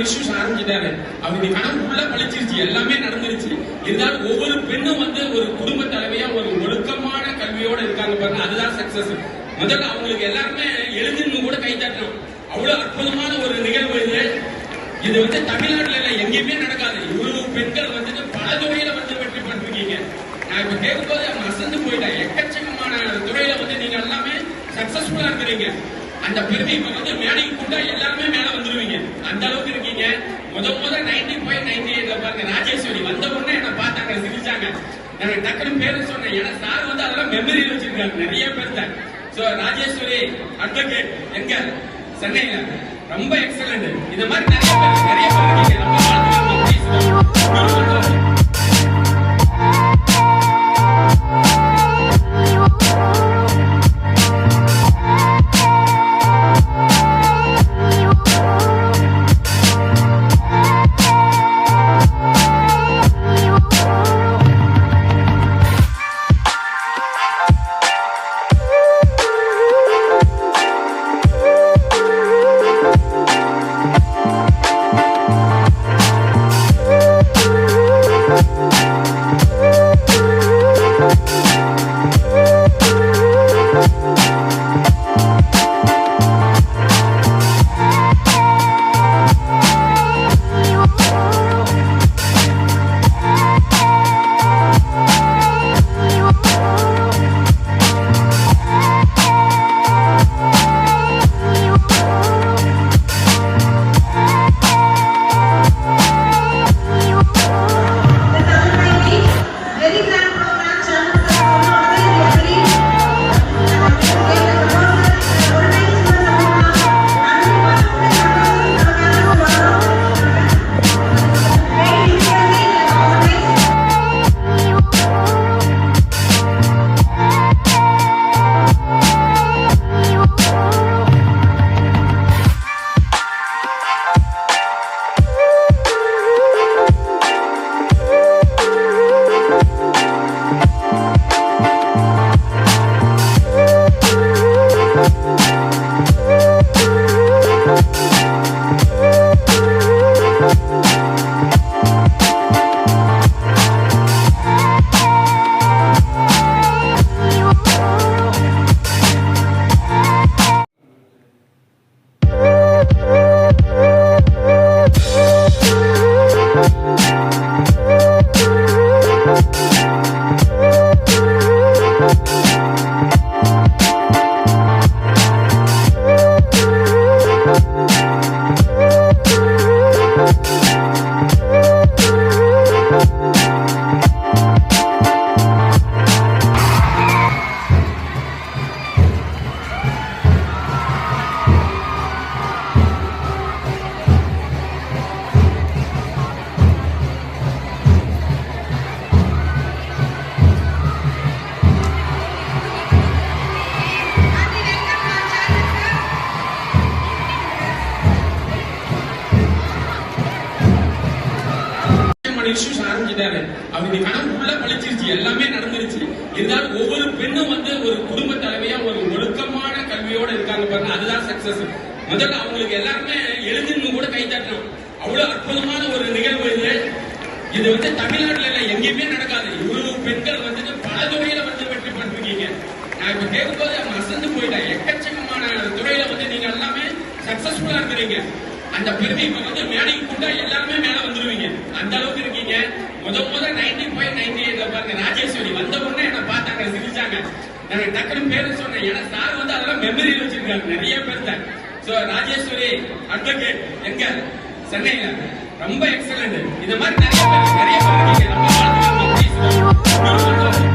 Issues நடந்துட்டாரு அவருடைய கனவு ஃபுல்லா பழிச்சிருச்சு எல்லாமே நடந்துருச்சு. இருந்தாலும் ஒவ்வொரு பெண்ணும் வந்து ஒரு குடும்ப தலைவையா ஒரு ஒழுக்கமான கல்வியோட இருக்காங்க பாருங்க. அதுதான் சக்சஸ் முதல்ல அவங்களுக்கு எல்லாருமே எழுதின்னு கூட கை தட்டணும். அவ்வளவு அற்புதமான ஒரு நிகழ்வு இது. இது வந்து தமிழ்நாட்டுல இல்ல எங்கேயுமே நடக்காது. இவ்வளவு பெண்கள் வந்துட்டு பல துறையில வந்து வெற்றி பெற்றிருக்கீங்க. நான் இப்ப கேட்கும்போது அவங்க அசந்து போயிட்டேன் எக்கச்சக்கமான துறையில வந்து நீங்க எல்லாமே சக்சஸ்ஃபுல்லா இருக்கிறீங்க. அந்த பெருமை இப்ப வந்து மேடைக்கு கூட்டா எல்லாருமே மேல வந்துருவீங்க. அந்த அளவுக்கு முதல் முதல் முத நைன்டி ஃபைவ் நைன்டி எயிட்ல பாருங்க ராஜேஸ்வரி வந்த உடனே என்ன பார்த்தாங்க சிரிச்சாங்க. எனக்கு டக்குனு பேரு சொன்னேன். ஏன்னா சார் வந்து அதெல்லாம் மெமரியில் வச்சிருக்காங்க நிறைய பேர்த்த. சோ ராஜேஸ்வரி அட்வொகேட் எங்க? சென்னையில. ரொம்ப எக்ஸலண்ட் இந்த மாதிரி நிறைய பேர் நிறைய பேர் இருக்கீங்க. ரொம்ப வாழ்த்துக்கள் இஷ்யூஸ் நடந்துட்டாரு அவருடைய கனவு ஃபுல்லா பழிச்சிருச்சு எல்லாமே நடந்துருச்சு. இருந்தாலும் ஒவ்வொரு பெண்ணும் வந்து ஒரு குடும்ப தலைமையா ஒரு ஒழுக்கமான கல்வியோட இருக்காங்க பாருங்க. அதுதான் சக்சஸ் முதல்ல அவங்களுக்கு எல்லாருமே எழுதின்னு கூட கை தட்டணும். அவ்வளவு அற்புதமான ஒரு நிகழ்வு இது. இது வந்து தமிழ்நாட்டுல இல்ல எங்கேயுமே நடக்காது. இவ்வளவு பெண்கள் வந்துட்டு பல துறையில வந்து வெற்றி பெற்றிருக்கீங்க. நான் இப்ப கேட்கும்போது அவங்க அசந்து போயிட்டேன். எக்கச்சக்கமான துறையில வந்து நீங்க எல்லாமே சக்சஸ்ஃபுல்லா இருக்கிறீங்க. அந்த பெருமைக்கு வந்து மேடைக்கு கூட்டா எல்லாருமே மேல வந்துருவீங்க. அந்த அளவுக்கு இருக்கீங்க. முத முத நைன்டி பாயிண்ட் நைன்டி எயிட்ல பாருங்க ராஜேஸ்வரி வந்த உடனே என்ன பார்த்தாங்க சிரிச்சாங்க. நான் டக்குனு பேரு சொன்னேன். ஏன்னா சார் வந்து அதெல்லாம் மெமரியில் வச்சிருக்காங்க நிறைய பேர்த்த. சோ ராஜேஸ்வரி அட்வொகேட் எங்க? சென்னையில. ரொம்ப எக்ஸலண்ட் இந்த மாதிரி நிறைய பேர் நிறைய பேர் இருக்கீங்க. நம்ம வாழ்த்துக்கள்